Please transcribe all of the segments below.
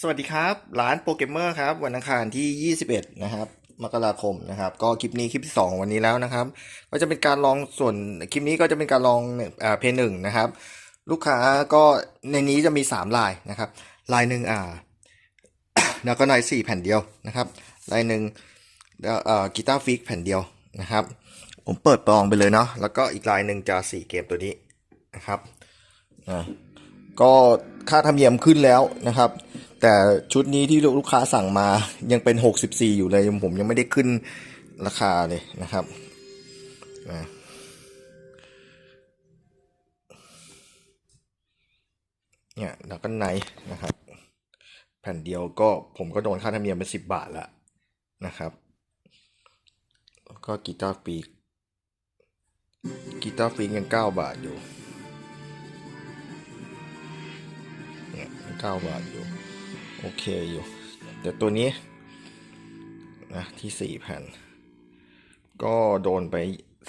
สวัสดีครับ ร้านโปรเกมเมอร์ครับ วันอังคารที่ 21 นะครับมกราคมนะครับ ก็คลิปนี้คลิปที่ 2 วันนี้แล้วนะครับ ก็จะเป็นการลองส่วนคลิปนี้ก็จะเป็นการลองอ่าเพย์หนึ่งนะครับ ลูกค้าก็ในนี้จะมี 3 ลายนะครับ ลายหนึ่งอ่าแล้วก็ลายสี่แผ่นเดียวนะครับ ลายหนึ่งแล้วอ่อกีตาร์ฟิกแผ่นเดียวนะครับ ผมเปิดปลองไปเลยเนาะแล้วก็อีกลายหนึ่งจะสีเกมตัวนี้นะครับอ่าก็ค่าธรรมเนียมขึ้นแล้วนะครับ แต่ชุดนี้ที่ลูกค้าสั่งมายังเป็น 64 อยู่เลย ผมยังไม่ได้ขึ้นราคาเลยนะครับเนี่ยแล้วก็ไนนะครับ แผ่นเดียวก็ผมก็โดนค่าธรรมเนียมเป็น10บาทล้วนะครับ แล้วก็กีตาร์ปีกกีตาร์ปีกยัง9บาทอยู่เนี่ยเก้าบาทอยู่ โอเคอยู่ แต่ตัวนี้นะที่สี่แผ่นก็โดนไป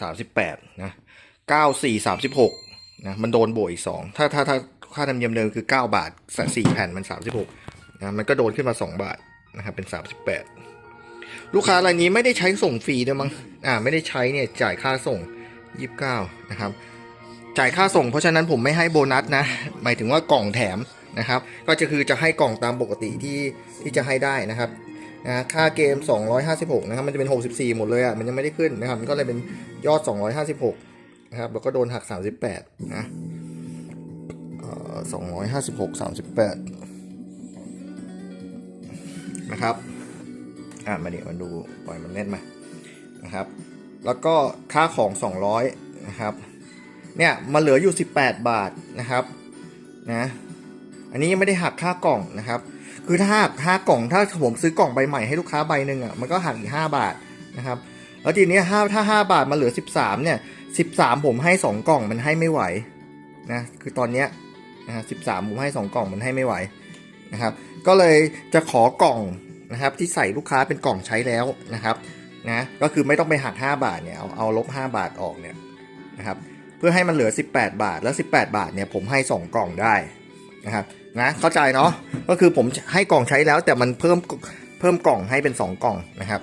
สามสิบแปดนะเก้าสี่สามสิบหกนะมันโดนบวกอีกสองถ้าถ้าถ้าค่าธรรมเนียมเดิมคือเก้าบาทสี่แผ่นมันสามสิบหกนะมันก็โดนขึ้นมาสองบาทนะครับเป็นสามสิบแปดลูกค้ารายนี้ไม่ได้ใช้ส่งฟรีด้วยมั้งอ่าไม่ได้ใช้เนี่ยจ่ายค่าส่งยี่สิบเก้านะครับจ่ายค่าส่งเพราะฉะนั้นผมไม่ให้โบนัสนะ หมายถึงว่ากล่องแถม นะครับ ก็จะคือจะให้กล่องตามปกติที่ที่จะให้ได้นะครับนะค่าเกม 256 นะครับ มันจะเป็น 64 หมดเลยอะ มันยังไม่ได้ขึ้นนะครับ มันก็เลยเป็นยอด 256 นะครับ แล้วก็โดนหัก 38 นะเอ่อ256 38นะครับ อะ มาเดี๋ยวมาดู ปล่อยมันเล่นมา นะครับ แล้วก็ค่าของ200นะครับ เนี่ยมาเหลืออยู่18บาทนะครับ นะ อันนี้ยังไม่ได้หักค่ากล่องนะครับ คือถ้าหักค่ากล่องถ้าผมซื้อกล่องใบใหม่ให้ลูกค้าใบหนึ่งอะมันก็หักอีก5บาทนะครับแล้วทีนี้ห้าถ้า5บาทมาเหลือ13เนี่ย13ผมให้2กล่องมันให้ไม่ไหวนะคือตอนเนี้ยนะฮะ13ผมให้2กล่องมันให้ไม่ไหวนะครับ ก็เลยจะขอกล่องนะครับที่ใส่ลูกค้าเป็นกล่องใช้แล้วนะครับนะก็คือไม่ต้องไปหัก 5 บาทเนี่ยเอาเอาลบ 5 บาทออกเนี่ยนะครับเพื่อให้มันเหลือ 18 บาทแล้ว 18 บาทเนี่ยผมให้ 2 กล่องได้นะครับ นะเข้าใจเนาะก็คือผมให้กล่องใช้แล้ว แต่มันเพิ่มเพิ่มกล่องให้เป็น 2 กล่องนะครับ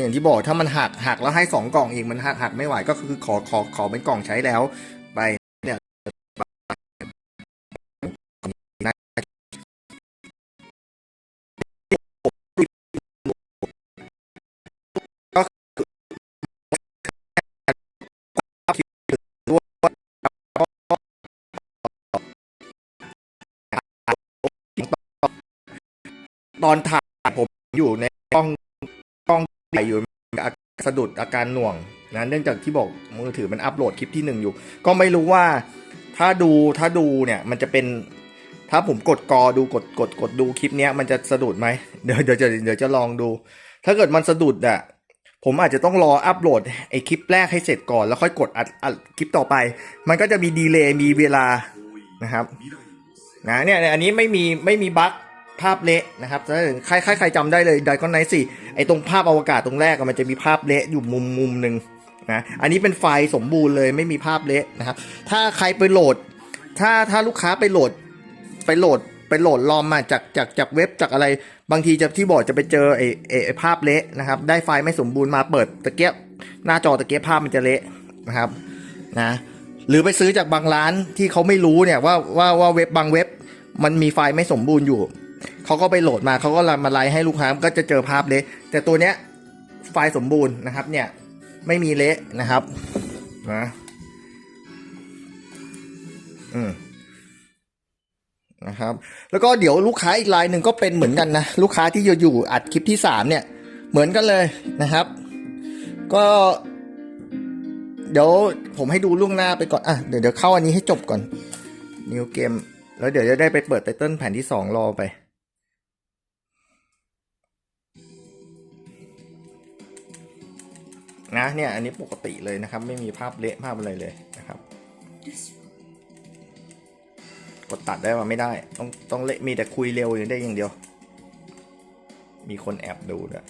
อย่างที่บอกถ้ามันหักหักแล้วให้ 2 กล่องอีกมันหักหักไม่ไหวก็คือขอขอขอเป็นกล่องใช้แล้ว ตอนถ่ายผมอยู่ในกล้องกล้องใหญ่อยู่สะดุดอาการหน่วงนะเนื่องจากที่บอกมือถือมันอัปโหลดคลิปที่หนึ่งอยู่ ก็ไม่รู้ว่าถ้าดูถ้าดูเนี่ยมันจะเป็น ถ้าผมกดกอดูกดกดกดดูคลิปเนี้ยมันจะสะดุดไหมเดี๋ยวเดี๋ยวจะเดี๋ยวจะลองดู ถ้าเกิดมันสะดุดอะผมอาจจะต้องรออัปโหลดไอคลิปแรกให้เสร็จก่อน แล้วค่อยกดอัดอัดคลิปต่อไป มันก็จะมีดีเลย์มีเวลานะครับนะเนี่ยอันนี้ไม่มีไม่มีบั๊ก ภาพเละนะครับถ้าใครใครใครจำได้เลยไดคอนไนสี่ไอตรงภาพอวกาศตรงแรกอะมันจะมีภาพเละอยู่มุมมุมหนึ่งนะอันนี้เป็นไฟล์สมบูรณ์เลยไม่มีภาพเละนะครับ ถ้าใครไปโหลด ถ้าถ้าลูกค้าไปโหลดไปโหลดไปโหลดลอมมาจากจากจากเว็บจากอะไร บางทีจะที่บอกจะไปเจอไอไอไอภาพเละนะครับ ได้ไฟล์ไม่สมบูรณ์มาเปิดตะเกียบหน้าจอตะเกียบภาพมันจะเละนะครับนะหรือไปซื้อจากบางร้านที่เขาไม่รู้เนี่ยว่าว่าว่าเว็บบางเว็บ มันมีไฟล์ไม่สมบูรณ์อยู่ เขาก็ไปโหลดมาเขาก็มาไลฟ์ให้ลูกค้าก็จะเจอภาพเละแต่ตัวเนี้ยไฟล์สมบูรณ์นะครับ เนี่ยไม่มีเละนะครับนะอืมนะครับ แล้วก็เดี๋ยวลูกค้าอีกรายหนึ่งก็เป็นเหมือนกันนะลูกค้าที่อยู่อยู่อัดคลิปที่สามเนี่ย เหมือนกันเลยนะครับ ก็เดี๋ยวผมให้ดูล่วงหน้าไปก่อน อะ เดี๋ยวเดี๋ยวเข้าอันนี้ให้จบก่อน นิวเกม แล้วเดี๋ยวจะได้ไปเปิดไตเติ้ลแผ่นที่สองรอไป นะเนี่ยอันนี้ปกติเลยนะครับ ไม่มีภาพเละภาพอะไรเลยนะครับ กดตัดได้ว่าไม่ได้ ต้องต้องเละมีแต่คุยเร็วอย่างได้อย่างเดียว มีคนแอบดูด้วย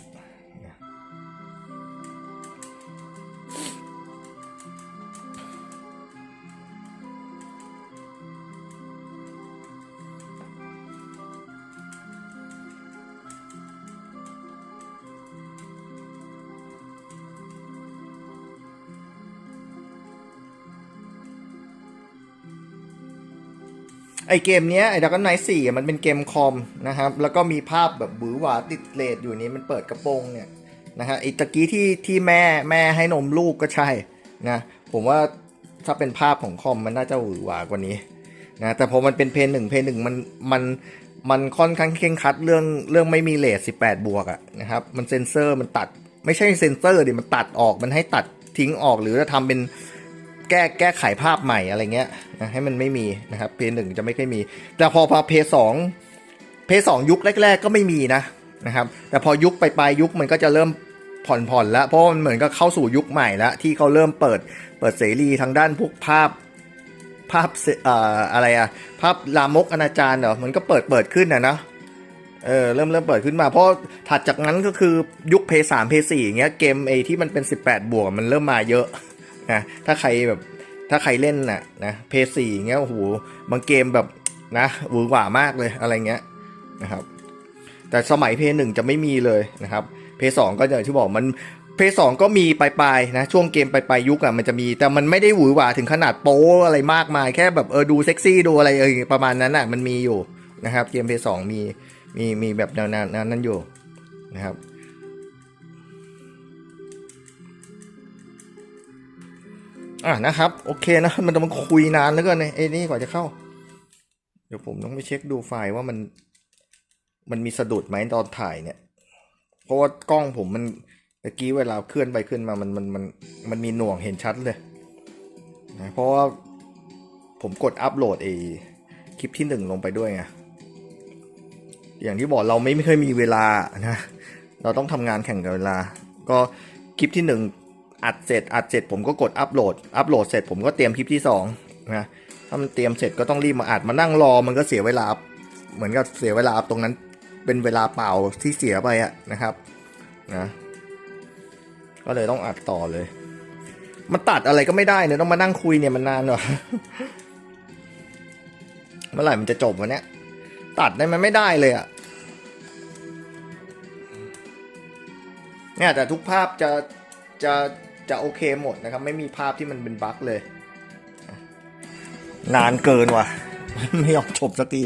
ไอเกมเนี้ยไอดักไนท์สี่มันเป็นเกมคอมนะครับ แล้วก็มีภาพแบบบือหวาติดเลดอยู่นี้มันเปิดกระโปรงเนี่ยนะฮะไอตะกี้ที่ที่แม่แม่ให้นมลูกก็ใช่นะผมว่าถ้าเป็นภาพของคอมมันน่าจะหวือหวากว่านี้นะแต่พอมันเป็นเพย์หนึ่งเพย์หนึ่งมันมันมันค่อนข้างเคร่งคัดเรื่องเรื่องไม่มีเลท18บแปดบวกอะนะครับมันเซนเซอร์มันตัด ไม่ใช่เซนเซอร์ดิมันตัดออกมันให้ตัดทิ้งออกหรือจะทำเป็น แก้แก้ไขภาพใหม่อะไรเงี้ยนะให้มันไม่มีนะครับเพย์หนึ่งจะไม่ค่อยมี แต่พอพอเพย์สองเพย์สองยุคแรก ๆ ก็ไม่มีนะนะครับ แต่พอยุคไปลายยุคมันก็จะเริ่มผ่อนผ่อนแล้วเพราะมันเหมือนกับเข้าสู่ยุคใหม่แล้วที่เขาเริ่มเปิดเปิดเสรีทางด้านพวกภาพภาพเสเอ่ออะไรอะภาพลามกอนาจารเหรอมันก็เปิดเปิดขึ้นนะนะเออเริ่มเริ่มเปิดขึ้นมา เพราะถัดจากนั้นก็คือยุคเพย์สามเพย์สี่อย่างเงี้ยเกมไอที่มันเป็น 18 บวกมันเริ่มมาเยอะ นะถ้าใครแบบถ้าใครเล่นน่ะนะเพย์สี่เงี้ยโอ้โหบางเกมแบบนะหวือหวามากเลยอะไรเงี้ยนะครับ แต่สมัยเพย์หนึ่งจะไม่มีเลยนะครับเพย์สองก็อย่างที่บอกมันเพย์สองก็มีปลายๆนะช่วงเกมปลายๆยุคอะมันจะมี แต่มันไม่ได้หวือหวาถึงขนาดโป๊อะไรมากมาย แค่แบบเออดูเซ็กซี่ดูอะไรเออประมาณนั้นอะมันมีอยู่นะครับเกมเพย์สองมีมีมีแบบแนวนั้นอยู่นะครับ อะนะครับ โอเคนะ มันจะมาคุยนานแล้วก็เนี่ยไอ้นี่กว่าจะเข้า เดี๋ยวผมต้องไปเช็คดูไฟล์ว่ามัน มันมีสะดุดไหมตอนถ่ายเนี่ย เพราะว่ากล้องผมมันเมื่อกี้เวลาเคลื่อนไปขึ้นมามันมันมันมันมีหน่วงเห็นชัดเลยนะเพราะว่าผมกดอัปโหลดไอ้คลิปที่หนึ่งลงไปด้วยไงอย่างที่บอกเราไม่ไม่เคยมีเวลานะ เราต้องทำงานแข่งกับเวลา ก็คลิปที่หนึ่ง อัดเสร็จอัดเสร็จผมก็กดอัปโหลด อัปโหลดเสร็จผมก็เตรียมคลิปที่สองนะถ้ามันเตรียมเสร็จก็ต้องรีบมาอัดมานั่งรอมันก็เสียเวลา เหมือนกับเสียเวลาตรงนั้น เป็นเวลาเปล่าที่เสียไปอะนะครับนะก็เลยต้องอัดต่อเลย มันตัดอะไรก็ไม่ได้เนี่ยต้องมานั่งคุยเนี่ยมันนานหน่อยเมื่อไหร่มันจะจบวะเนี่ยตัดได้มันไม่ได้เลยอะเนี่ยแต่ทุกภาพจะจะ จะโอเคหมดนะครับ ไม่มีภาพที่มันเป็นบั๊กเลย นานเกินว่ะ ไม่ยอมจบสักที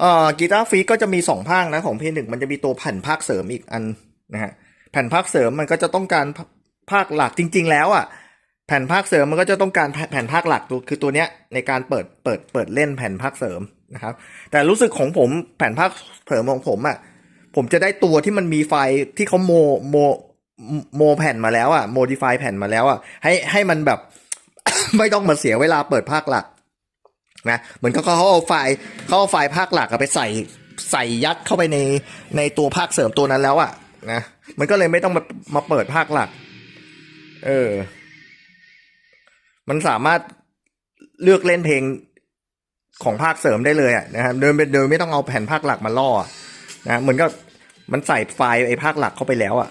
เอ่อกีตาร์ฟรีก็จะมีสองภาคนะของเพหนึ่งมันจะมีตัวแผ่นภาคเสริมอีกอันนะฮะแผ่นภาคเสริมมันก็จะต้องการภาคหลักจริง ๆ แล้วอะแผ่นภาคเสริมมันก็จะต้องการแผ่นภาคหลักตัวคือตัวเนี้ยในการเปิดเปิดเปิดเล่นแผ่นภาคเสริมนะครับแต่รู้สึกของผมแผ่นภาคเสริมของผมอะผมจะได้ตัวที่มันมีไฟที่เขาโมโมโมแผ่นมาแล้วอะโมดิฟายแผ่นมาแล้วอะให้ให้มันแบบ ไม่ต้องมาเสียเวลาเปิดภาคหลัก นะเหมือนเขาเขาเอาไฟล์เขาเอาไฟล์ภาคหลักอะไปใส่ใส่ยัดเข้าไปในในตัวภาคเสริมตัวนั้นแล้วอะนะมันก็เลยไม่ต้องมามาเปิดภาคหลัก เออ มันสามารถเลือกเล่นเพลงของภาคเสริมได้เลยอะนะครับโดยโดยไม่ต้องเอาแผ่นภาคหลักมาล่อนะเหมือนกับมันใส่ไฟล์ไอ้ภาคหลักเข้าไปแล้วอะ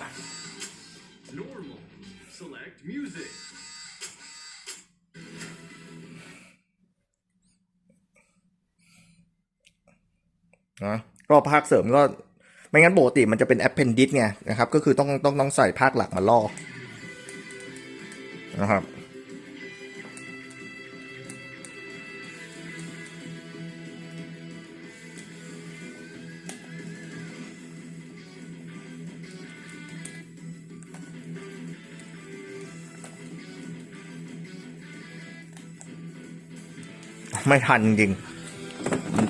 นะก็ภาคเสริมก็ไม่งั้นปกติมันจะเป็น appendix ไงนะครับ ก็คือต้องต้องต้องใส่ภาคหลักมาล่อนะครับไม่ทันจริง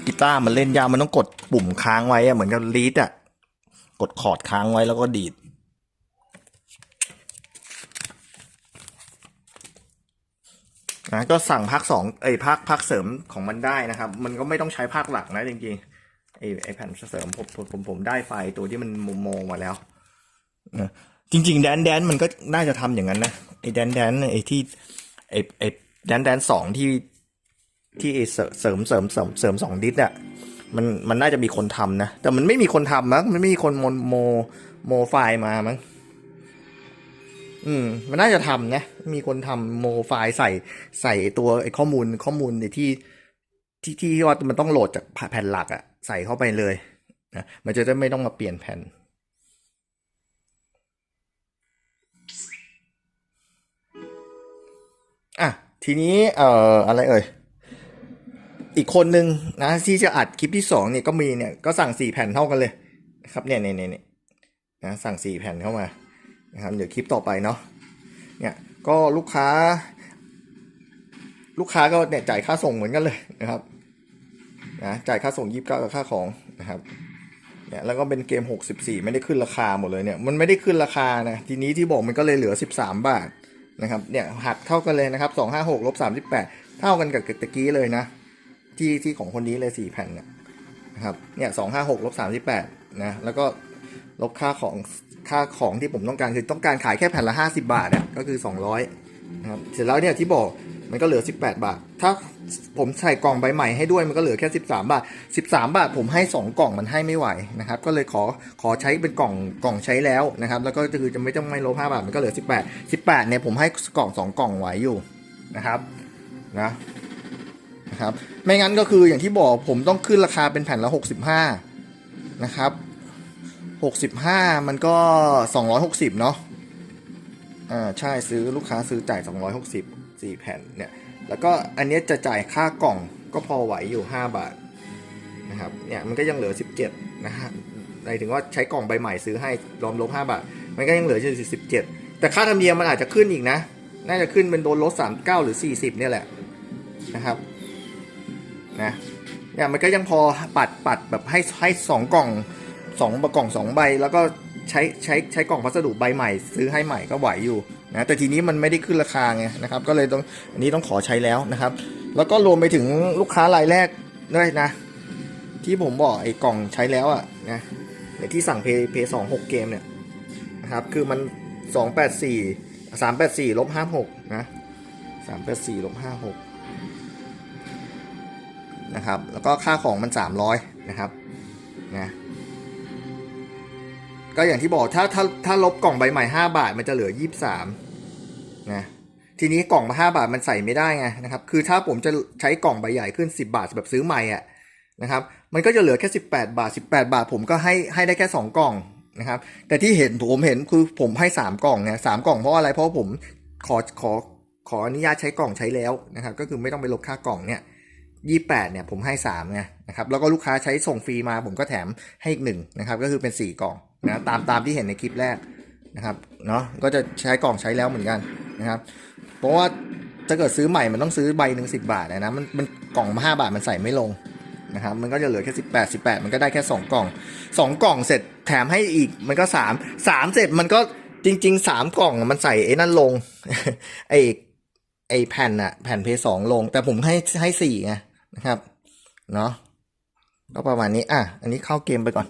กีตาร์มันเล่นยากมันต้องกดปุ่มค้างไว้อะเหมือนกับลีดอะกดคอร์ดค้างไว้แล้วก็ดีด นะก็สั่งภาคสองไอ้ยภาคภาคเสริมของมันได้นะครับ มันก็ไม่ต้องใช้ภาคหลักนะจริงๆไอ้ไอ้แผ่นเสริมผมผมผมผมได้ไฟล์ตัวที่มันมุมมองมาแล้วนะจริงๆแดนแดนมันก็น่าจะทำอย่างนั้นนะไอ้แดนแดนไอ้ที่ไอ้ไอ้แดนแดนสองที่ ที่เสริมเสริมเสริมเสริมเสริมสองดิสอะมันมันน่าจะมีคนทำนะ แต่มันไม่มีคนทำมั้งมันไม่มีคนโมโมโมไฟล์มามั้งอืม มันน่าจะทำนะ มีคนทำโมไฟล์ใส่ใส่ตัวไอ้ข้อมูลข้อมูลในที่ที่ที่ว่ามันต้องโหลดจากแผ่นหลักอะใส่เข้าไปเลยนะมันจะได้ไม่ต้องมาเปลี่ยนแผ่นอะทีนี้เอ่ออะไรเอ่ย อีกคนนึงนะที่จะอัดคลิปที่สองเนี่ยก็มีเนี่ยก็สั่งสี่แผ่นเท่ากันเลยนะครับเนี่ยเนี่ยเนี่ยเนี่ยนะสั่งสี่แผ่นเข้ามานะครับเดี๋ยวคลิปต่อไปเนาะเนี่ยก็ลูกค้า ลูกค้าก็เนี่ยจ่ายค่าส่งเหมือนกันเลยนะครับนะจ่ายค่าส่งยี่สิบเก้ากับค่าของนะครับเนี่ยแล้วก็เป็นเกมหกสิบสี่ไม่ได้ขึ้นราคาหมดเลยเนี่ยมันไม่ได้ขึ้นราคานะทีนี้ที่บอกมันก็เลยเหลือสิบสามบาทนะครับเนี่ยหักเท่ากันเลยนะครับสองห้าหกลบสามสิบแปดเท่ากันกับตะกี้เลยนะ ที่ที่ของคนนี้เลยสี่แผ่นเนี่ยนะครับเนี่ยสองห้าหกลบสามสิบแปดนะแล้วก็ลบค่าของค่าของที่ผมต้องการคือต้องการขายแค่แผ่นละห้าสิบาทอะก็คือสองร้อยนะครับเสร็จแล้วเนี่ยที่บอกมันก็เหลือสิบแปดบาท ถ้าผมใส่กล่องใบใหม่ให้ด้วยมันก็เหลือแค่สิบสามบาทสิบสามบาทผมให้สองกล่องมันให้ไม่ไหวนะครับ ก็เลยขอขอใช้เป็นกล่องกล่องใช้แล้วนะครับ แล้วก็คือจะไม่ต้องไม่ลบห้าบาท มันก็เหลือสิบแปดสิบแปดเนี่ยผมให้กล่องสองกล่องไหวอยู่นะครับนะ นะครับไม่งั้นก็คืออย่างที่บอกผมต้องขึ้นราคาเป็นแผ่นละ 65 นะครับ 65 มันก็ 260 เนาะอ่าใช่ซื้อลูกค้าซื้อจ่าย 260 4 แผ่นเนี่ยแล้วก็อันนี้จะจ่ายค่ากล่องก็พอไหวอยู่ 5 บาทนะครับเนี่ยมันก็ยังเหลือ 17 นะฮะหมายถึงว่าใช้กล่องใบใหม่ซื้อให้รวมลบ5บาท มันก็ยังเหลืออยู่17แต่ค่าธรรมเนียมมันอาจจะขึ้นอีกนะ น่าจะขึ้นเป็นโดนลด39 หรือ 40 เนี่ยแหละนะครับ นะเนี่ยมันก็ยังพอปัดปัดแบบให้ให้สองกล่องสองกล่องสองใบ แล้วก็ใช้ใช้ใช้กล่องพัสดุใบใหม่ ซื้อให้ใหม่ก็ไหวอยู่นะแต่ทีนี้มันไม่ได้ขึ้นราคาไงนะครับก็เลยต้องอันนี้ต้องขอใช้แล้วนะครับ แล้วก็รวมไปถึงลูกค้ารายแรกด้วยนะ ที่ผมบอกไอ้กล่องใช้แล้วอะนะในที่สั่งเพย์เพย์สองหกเกมเนี่ยนะครับคือมันสองแปดสี่สามแปดสี่ลบห้าหกนะสามแปดสี่ลบห้าหก นะครับ แล้วก็ค่าของมัน 300 นะครับนะก็อย่างที่บอกถ้าถ้าถ้าลบกล่องใบใหม่ 5 บาทมันจะเหลือ 23นะทีนี้กล่องมา5บาทมันใส่ไม่ได้ไงนะครับคือถ้าผมจะใช้กล่องใบใหญ่ขึ้น 10 บาทแบบซื้อใหม่อะนะครับมันก็จะเหลือแค่ 18 บาท 18 บาท ผมก็ให้ให้ได้แค่ 2 กล่องนะครับแต่ที่เห็นผมเห็นคือผมให้ 3 กล่องไงสามกล่องเพราะอะไรเพราะผมขอขอขออนุญาตใช้กล่องใช้แล้วนะครับก็คือไม่ต้องไปลบค่ากล่องเนี่ย ยี่แปดเนี่ยผมให้สามไงนะครับแล้วก็ลูกค้าใช้ส่งฟรีมาผมก็แถมให้อีกหนึ่งนะครับก็คือเป็นสี่กล่องนะตามตามที่เห็นในคลิปแรกนะครับเนาะก็จะใช้กล่องใช้แล้วเหมือนกันนะครับเพราะว่าถ้าเกิดซื้อใหม่มันต้องซื้อใบหนึ่งสิบาทนะมันมันกล่องห้าบาทมันใส่ไม่ลงนะครับมันก็จะเหลือแค่สิบแปดสิบแปดมันก็ได้แค่สองกล่องสองกล่องเสร็จแถมให้อีกมันก็สามสามเสร็จมันก็จริงๆสามกล่องมันใส่ไอ้นั่นลงไอ้ไอ้แผ่นอะแผ่นเพย์สองลง แต่ผมให้ให้สี่ไง นะครับเนาะก็ประมาณนี้อะอันนี้เข้าเกมไปก่อน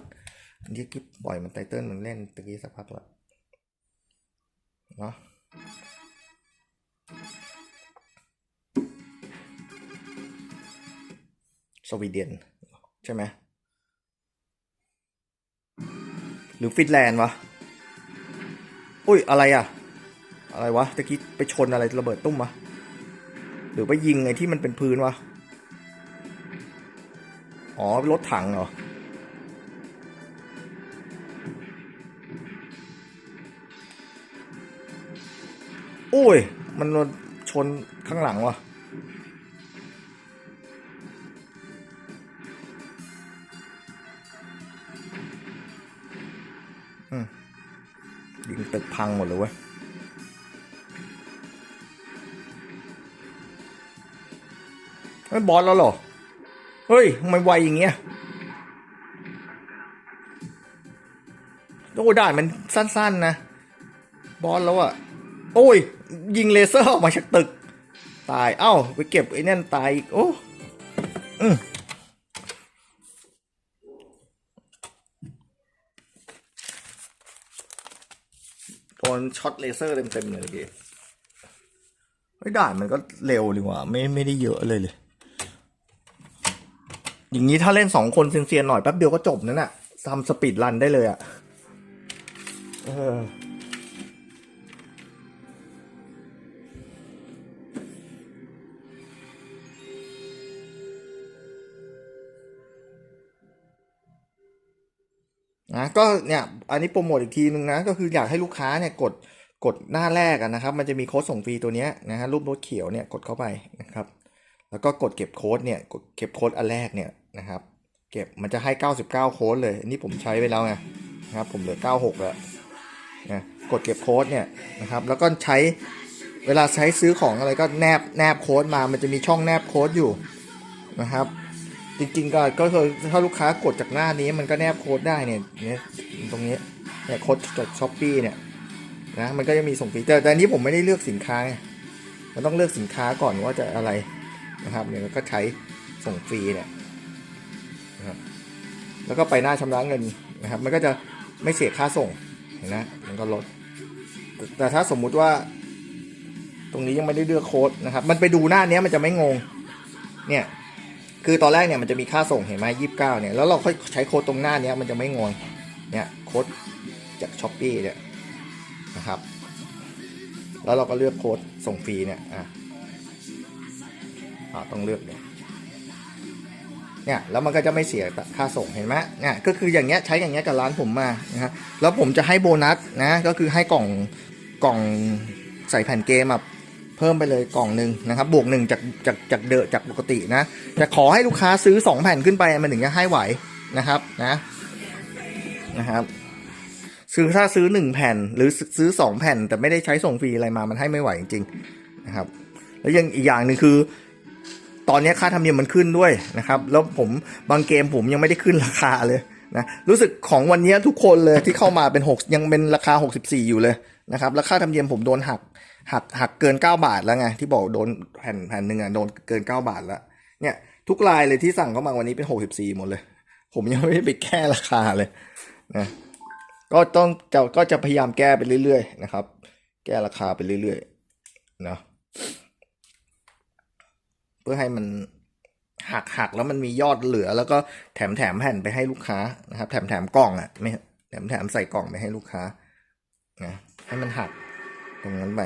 อันนี้คลิปปล่อยมันไตเติ้ลมันเล่นตะกี้สักพักล้วเนาะสวีเดนใช่ไหมหรือฟินแลนด์วะอุ้ยอะไรอะอะไรวะตะกี้ไปชนอะไรระเบิดตุ้มวะหรือไปยิงไอ้ที่มันเป็นพื้นวะ อ๋อรถถังเหรอ โอ้ย มันชนข้างหลังวะยิงตึกพังหมดเลยเว้ยไม่บอสแล้วเหรอ เฮ้ยทำไมไวอย่างเงี้ยโอ้ด่านมันสั้น ๆ นะ บอสแล้วอะโอ้ย ยิงเลเซอร์ออกมาจากตึก ตาย เอ้า ไปเก็บไอ้นั่นตายอีก โอ้อืมโดนช็อตเลเซอร์เต็มๆเลยเมื่อกี้ด่านมันก็เร็วดีกว่า ไม่ไม่ได้เยอะเลยเลย อย่างนี้ถ้าเล่นสองคนเซียนๆหน่อยแป๊บเดียวก็จบนั่นน่ะทำสปีดรันได้เลยอะ่ะเออนะก็เนี่ยอันนี้โปรโมทอีกทีนึงนะ ก็คืออยากให้ลูกค้าเนี่ยกดกดหน้าแรกนะครับ มันจะมีโค้ดส่งฟรีตัวเนี้ยนะฮะรูปรถเขียวเนี่ยกดเข้าไปนะครับ แล้วก็กดเก็บโค้ดเนี่ยกดเก็บโค้ดอันแรกเนี่ย นะครับ เก็บมันจะให้ 99 โค้ดเลยอันนี้ผมใช้ไปแล้วไงนะครับ ผมเหลือ 96 แล้วนะกดเก็บโค้ดเนี่ยนะครับแล้วก็ใช้เวลาใช้ซื้อของอะไรก็แนบแนบโค้ดมา มันจะมีช่องแนบโค้ดอยู่นะครับ จริงๆก็ก็คือถ้าลูกค้ากดจากหน้านี้มันก็แนบโค้ดได้เนี่ยเนี่ยตรงนี้เนี่ยโค้ดจากช้อปปีเนี่ยนะมันก็จะมีส่งฟรีแต่แต่อันนี้ผมไม่ได้เลือกสินค้าไงมันต้องเลือกสินค้าก่อนว่าจะอะไรนะครับเนี่ยแล้วก็ใช้ส่งฟรีเนี่ย แล้วก็ไปหน้าชำระเงินนะครับ มันก็จะไม่เสียค่าส่งเห็นนะมันก็ลด แต่ถ้าสมมุติว่า ตรงนี้ยังไม่ได้เลือกโค้ดนะครับ มันไปดูหน้านี้มันจะไม่งง เนี่ยคือตอนแรกเนี่ยมันจะมีค่าส่งเห็นไหมยี่สิบเก้าเนี่ยแล้วเราค่อยใช้โค้ดตรงหน้านี้มันจะไม่งงเนี่ยโค้ดจากช้อปปี้เนี่ยนะครับ แล้วเราก็เลือกโค้ดส่งฟรีเนี่ยอะอ่าต้องเลือกเนี่ย เนี่ยแล้วมันก็จะไม่เสียค่าส่งเห็นไหมเนี่ยก็คืออย่างเงี้ยใช้อย่างเงี้ยกับร้านผมมานะฮะแล้วผมจะให้โบนัสนะก็คือให้กล่องกล่องใส่แผ่นเกมอะเพิ่มไปเลยกล่องหนึ่งนะครับบวกหนึ่งจากจากจากเดอะจากปกตินะแต่ขอให้ลูกค้าซื้อสองแผ่นขึ้นไปมันถึงจะให้ไหวนะครับนะนะครับซื้อถ้าซื้อหนึ่งแผ่นหรือซื้อสองแผ่นแต่ไม่ได้ใช้ส่งฟรีอะไรมามันให้ไม่ไหวจริงๆนะครับแล้วยังอีกอย่างหนึ่งคือ ตอนนี้ค่าธรรมเนียมมันขึ้นด้วยนะครับ แล้วผมบางเกมผมยังไม่ได้ขึ้นราคาเลยนะรู้สึกของวันนี้ทุกคนเลยที่เข้ามาเป็นหกยังเป็นราคา 64 อยู่เลยนะครับแล้วค่าธรรมเนียมผมโดนหักหักหักเกิน 9 บาทแล้วไงที่บอกโดนแผ่นแผ่นหนึ่งอะโดนเกิน 9 บาทแล้วเนี่ยทุกรายเลยที่สั่งเข้ามาวันนี้เป็น 64 หมดเลย ผมยังไม่ได้ไปแก้ราคาเลยนะก็ต้องจะก็จะพยายามแก้ไปเรื่อยๆนะครับ แก้ราคาไปเรื่อยๆนะ เพื่อให้มันหักหักแล้วมันมียอดเหลือ แล้วก็แถมแถมแผ่นไปให้ลูกค้านะครับ แถมแถมกล่องอะไม่แถมแถมใส่กล่องไปให้ลูกค้านะให้มันหักตรงนั้นไป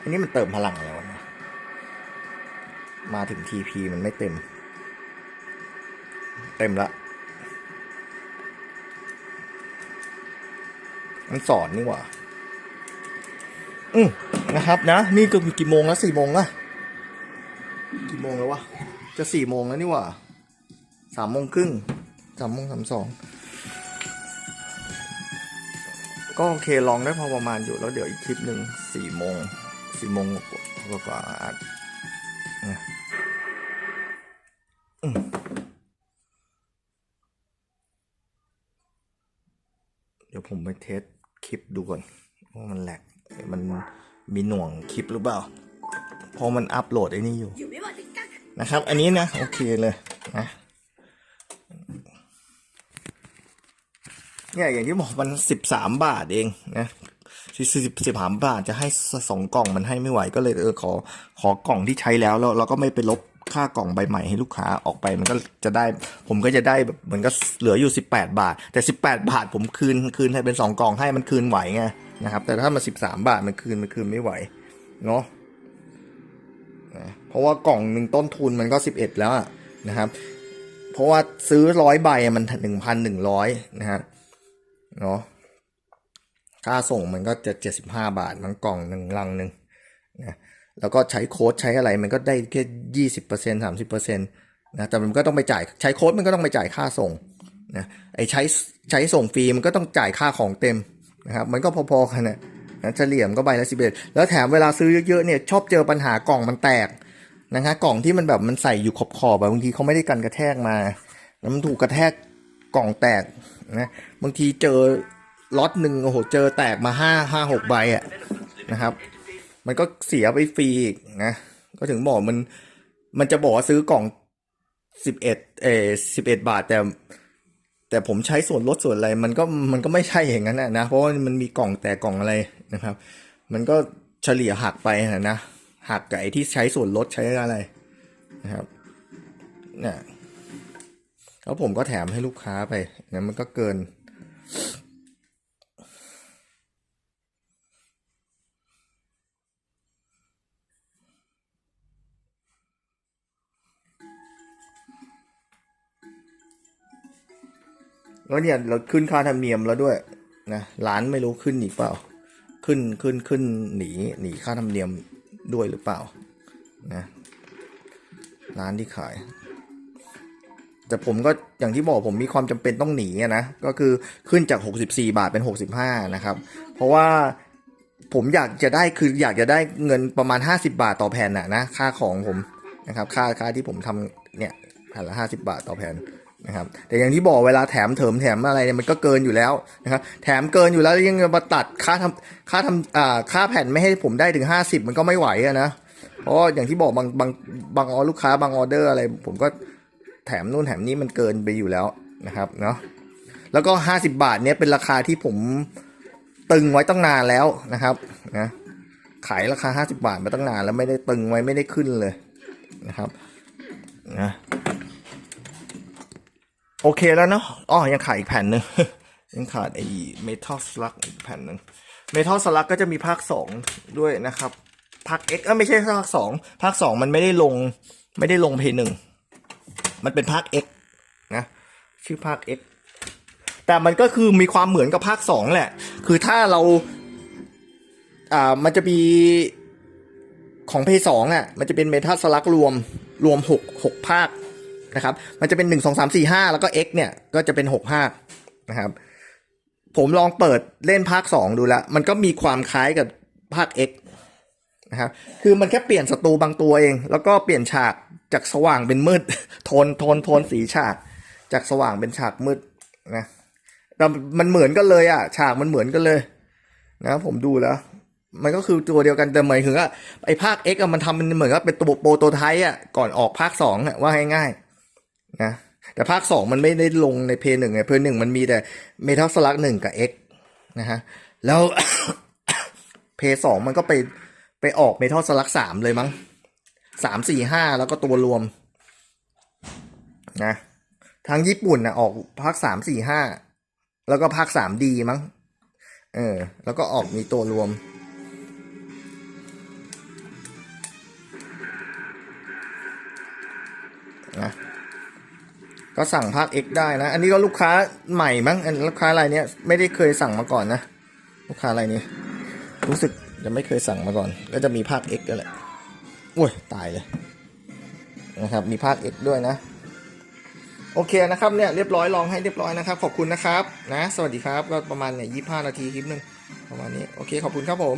อันนี้มันเติมพลังอะไรวนี่ยมาถึงทีพีมันไม่เต็ม เต็มละ มันสอนนี่หว่า อืมนะครับ นะ นี่ก็กี่โมงแล้วสี่โมงละกี่โมงแล้ววะ จะสี่โมงแล้วนี่หว่าสามโมงครึ่งสามโมงสามสองก็โอเคลองได้พอประมาณอยู่แล้วเดี๋ยวอีกคลิปหนึ่งสี่โมงสี่โมงกว่ากว่าๆอัดนะอืมเดี๋ยวผมไปเทส คลิปดูก่อนว่ามันแหลกมันมีหน่วงคลิปหรือเปล่าเพอมันอัพโหลดไอ้นี่อยู่นะครับ อันนี้นะโอเคเลยนะเนี่ยอย่างที่บอกมันสิบสามบาทเองนะสิสิบสิบสามบาทจะให้สองกล่องมันให้ไม่ไหวก็เลยเออขอขอกล่องที่ใช้แล้วแล้วเราก็ไม่ไปลบ ค่ากล่องใบใหม่ให้ลูกค้าออกไปมันก็จะได้ ผมก็จะได้แบบเหมือนก็เหลืออยู่สิบแปดบาท แต่สิบแปดบาท ผมคืนคืนให้เป็นสองกล่องให้มันคืนไหวไงนะครับแต่ถ้ามาสิบสามบาทมันคืนมันคืนไม่ไหวเนาะเพราะว่ากล่องหนึ่งต้นทุนมันก็สิบเอ็ดแล้วนะครับ เพราะว่าซื้อร้อยใบมันหนึ่งพันหนึ่งร้อยนะฮะเนาะค่าส่งมันก็จะเจ็ดสิบห้าบาทมันกล่องหนึ่งลังหนึ่ง แล้วก็ใช้โค้ดใช้อะไรมันก็ได้แค่ยี่สิบเปอร์เซ็นสามสิบเปอร์เซ็นต์นะแต่มันก็ต้องไปจ่ายใช้โค้ดมันก็ต้องไปจ่ายค่าส่งนะไอใช้ใช้ส่งฟรีมันก็ต้องจ่ายค่าของเต็มนะครับมันก็พอๆกันนะนะเฉลี่ยมก็ใบละสิบเอ็ดแล้วแถมเวลาซื้อเยอะๆเนี่ยชอบเจอปัญหากล่องมันแตกนะฮะกล่องที่มันแบบมันใส่อยู่ขอบๆแบบบางทีเขาไม่ได้กันกระแทกมาแล้วมันถูกกระแทกกล่องแตกนะบางทีเจอล็อตหนึ่งโอ้โหเจอแตกมาห้าห้าหกใบอะนะครับ มันก็เสียไปฟรีอีกนะก็ถึงบอกมัน มันจะบอกว่าซื้อกล่องสิบเอ็ดเอสิบเอ็ดบาทแต่ แต่ผมใช้ส่วนลดส่วนอะไร มันก็มันก็ไม่ใช่อย่างนั้นนะนะเพราะว่ามันมีกล่องแต่กล่องอะไรนะครับ มันก็เฉลี่ยหักไปนะนะหักกับไอ้ที่ใช้ส่วนลดใช้อะไรนะครับเนี่ยแล้วผมก็แถมให้ลูกค้าไปนะมันก็เกิน แล้วเนี่ยเราขึ้นค่าธรรมเนียมแล้วด้วยนะร้านไม่รู้ขึ้นอีกเปล่า ขึ้นขึ้นขึ้นหนีหนีค่าธรรมเนียมด้วยหรือเปล่านะร้านที่ขาย แต่ผมก็อย่างที่บอกผมมีความจำเป็นต้องหนีนะก็คือขึ้นจาก 64 บาทเป็น 65 นะครับ เพราะว่าผมอยากจะได้คืออยากจะได้เงินประมาณ 50 บาทต่อแผ่นน่ะนะค่าของผมนะครับ ค่าค่าที่ผมทำเนี่ยแผ่นละ 50 บาทต่อแผ่น นะครับแต่อย่างที่บอกเวลาแถมเถิมแถมอะไรเนี่ยมันก็เกินอยู่แล้วนะครับแถมเกินอยู่แล้วยังมาตัดค่าทำค่าทำอ่าค่าแผ่นไม่ให้ผมได้ถึง 50 มันก็ไม่ไหวอะนะเพราะอย่างที่บอกบางบางบางออลูกค้าบางออเดอร์อะไร ผมก็แถมนู่นแถมนี้มันเกินไปอยู่แล้วนะครับเนาะแล้วก็ 50 บาทเนี้ยเป็นราคาที่ผมตึงไว้ตั้งนานแล้วนะครับนะขายราคา 50 บาทมาตั้งนานแล้วไม่ได้ตึงไว้ไม่ได้ขึ้นเลยนะครับนะ โอเคแล้วเนาะอ๋อยังขาดอีกแผ่นหนึ่งยังขาดไอ้เมทัลสลักอีกแผ่นหนึ่งเมทัลสลักก็จะมีภาคสองด้วยนะครับ ภาค X เอ้ยไม่ใช่ภาคสองภาคสองมันไม่ได้ลง ไม่ได้ลงเพย์หนึ่งมันเป็นภาค X นะชื่อภาค X แต่มันก็คือมีความเหมือนกับภาคสองแหละ คือถ้าเรา อ่า มันจะมีของเพย์สองอะ มันจะเป็นเมทัลสลักรวม รวมหกหกภาค นะครับ มันจะเป็นหนึ่งสองสามสี่ห้าแล้วก็ X เนี่ยก็จะเป็นหกภานะครับ ผมลองเปิดเล่นภาคสองดูแล้ว มันก็มีความคล้ายกับภาค X นะครับ คือมันแค่เปลี่ยนศัตรูบางตัวเอง แล้วก็เปลี่ยนฉากจากสว่างเป็นมืด โทนโทนโทนสีฉาก จากสว่างเป็นฉากมืดนะแต่มันเหมือนกันเลยอะ ฉากมันเหมือนกันเลยนะผมดูแล้ว มันก็คือตัวเดียวกันแต่หมายถึงว่าไอ้ภาค X อะมันทำมันเหมือนกับเป็นตัวโปรโตไทป์อะก่อนออกภาคสองอะว่าง่ายๆ นะแต่ภาคสองมันไม่ได้ลงในเพย์หนึ่งไงเพย์หนึ่งมันมีแต่เมทัลสลักหนึ่งกับ X นะฮะ แล้วเพย์สองมันก็ไปไปออกเมทัลสลักสามเลยมั้งสามสี่ห้าแล้วก็ตัวรวมนะทางญี่ปุ่นนะออกภาคสามสี่ห้าแล้วก็ภาคสามดีมั้งเออ แล้วก็ออกมีตัวรวมนะ ก็สั่งภาค X ได้นะ อันนี้ก็ลูกค้าใหม่มั้งลูกค้ารายนี้ไม่ได้เคยสั่งมาก่อนนะ ลูกค้ารายนี้ รู้สึกจะไม่เคยสั่งมาก่อน ก็จะมีภาค X ก็แหละโอ้ยตายเลยนะครับ มีภาค X ด้วยนะ โอเคนะครับเนี่ยเรียบร้อยลองให้เรียบร้อยนะครับ ขอบคุณนะครับนะ สวัสดีครับก็ประมาณเนี่ยยี่ห้านาทีคลิปหนึ่งประมาณนี้โอเคขอบคุณครับผม